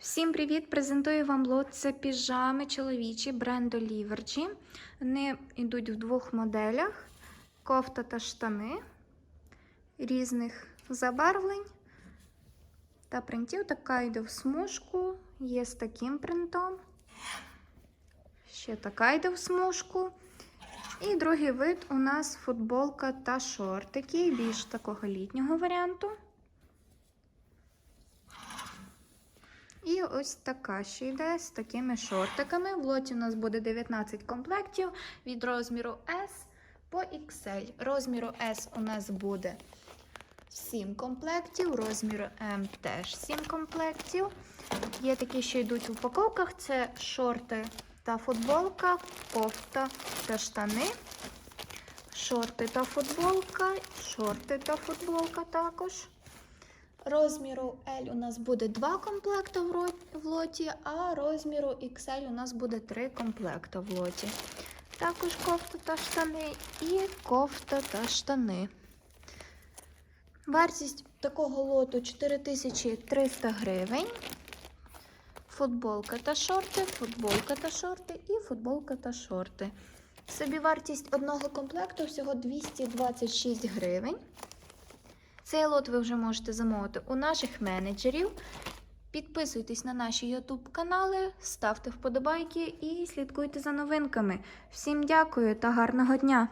Всім привіт! Презентую вам лот. Це піжами чоловічі бренду Livergy. Вони йдуть в двох моделях: кофта та штани різних забарвлень та принтів. Така йде в смужку, є з таким принтом. Ще така йде в смужку. І другий вид у нас футболка та шортики, більш такого літнього варіанту. Ось така ще йде з такими шортиками. В лоті у нас буде 19 комплектів від розміру S по XL. Розміру S у нас буде 7 комплектів, розміру M теж 7 комплектів. Є такі, що йдуть в упаковках: це шорти та футболка, кофта та штани. Шорти та футболка, шорти та футболка також. Розміру L у нас буде 2 комплекти в лоті, а розміру XL у нас буде 3 комплекти в лоті. Також кофта та штани і кофта та штани. Вартість такого лоту 4300 гривень. Футболка та шорти, футболка та шорти і футболка та шорти. Собівартість одного комплекту всього 226 гривень. Цей лот ви вже можете замовити у наших менеджерів. Підписуйтесь на наші YouTube канали, ставте вподобайки і слідкуйте за новинками. Всім дякую та гарного дня!